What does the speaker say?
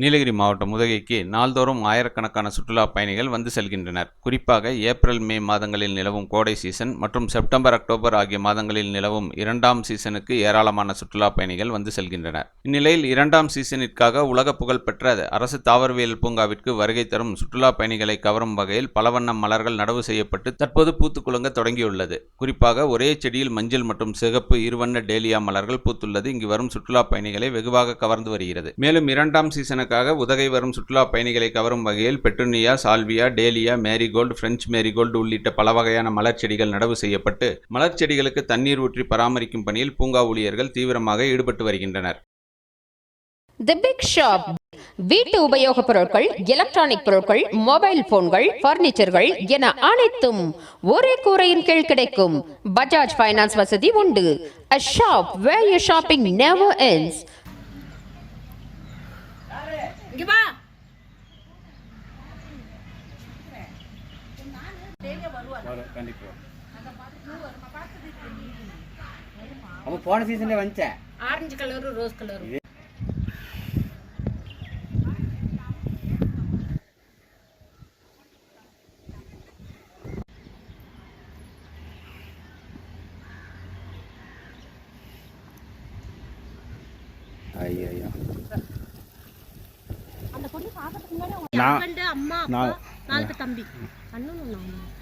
நீலகிரி மாவட்டம் உதகைக்கு நாள்தோறும் ஆயிரக்கணக்கான சுற்றுலா பயணிகள் வந்து செல்கின்றனர். குறிப்பாக ஏப்ரல் மே மாதங்களில் நிலவும் கோடை சீசன் மற்றும் செப்டம்பர் அக்டோபர் ஆகிய மாதங்களில் நிலவும் இரண்டாம் சீசனுக்கு ஏராளமான சுற்றுலா பயணிகள் வந்து செல்கின்றனர். இந்நிலையில் இரண்டாம் சீசனிற்காக உலக புகழ்பெற்ற அரசு தாவரவியல் பூங்காவிற்கு வருகை தரும் சுற்றுலா பயணிகளை கவரும் வகையில் பலவண்ண மலர்கள் நடவு செய்யப்பட்டு தற்போது பூத்துக்குலுங்க தொடங்கியுள்ளது. குறிப்பாக ஒரே செடியில் மஞ்சள் மற்றும் சிகப்பு இருவண்ண டேலியா மலர்கள் பூத்துள்ளது. இங்கு வரும் சுற்றுலா பயணிகளை வெகுவாக கவர்ந்து வருகிறது. மேலும் இரண்டாம் சீசனுக்காக உதகை வரும் சுற்றுலா பயணிகளை கவரும் வகையில் petunia salvia dahlia marigold French marigold உள்ளிட்ட பல வகையான மலர் செடிகள் நடவு செய்யப்பட்டு மலர் செடிகளுக்கு தண்ணீர் ஊற்றி பராமரிக்கும் பணியில் பூங்கா ஊழியர்கள் தீவிரமாக ஈடுபட்டு வருகின்றனர். தி பிக் ஷாப் வீட்டு உபயோகப் பொருட்கள் எலக்ட்ரானிக் பொருட்கள் மொபைல் போன்கள் பர்னிச்சர்கள் என அனைத்தும் ஒரே கூரையின் கீழ் கிடைக்கும். பஜாஜ் ஃபைனான்ஸ் வசதி உண்டு. A shop where you shopping never ends இங்க வா வரும் கண்டிப்பா அவன் போன சீசன்ல வந்துச்சேன் ஆரஞ்சு கலரு ரோஸ் கலரு ஐயா ஐயா அந்த பொண்ணு பாக்கிறதுக்கு முன்னாடி அப்பா நாலு பேர் தம்பி அண்ணனும் நான்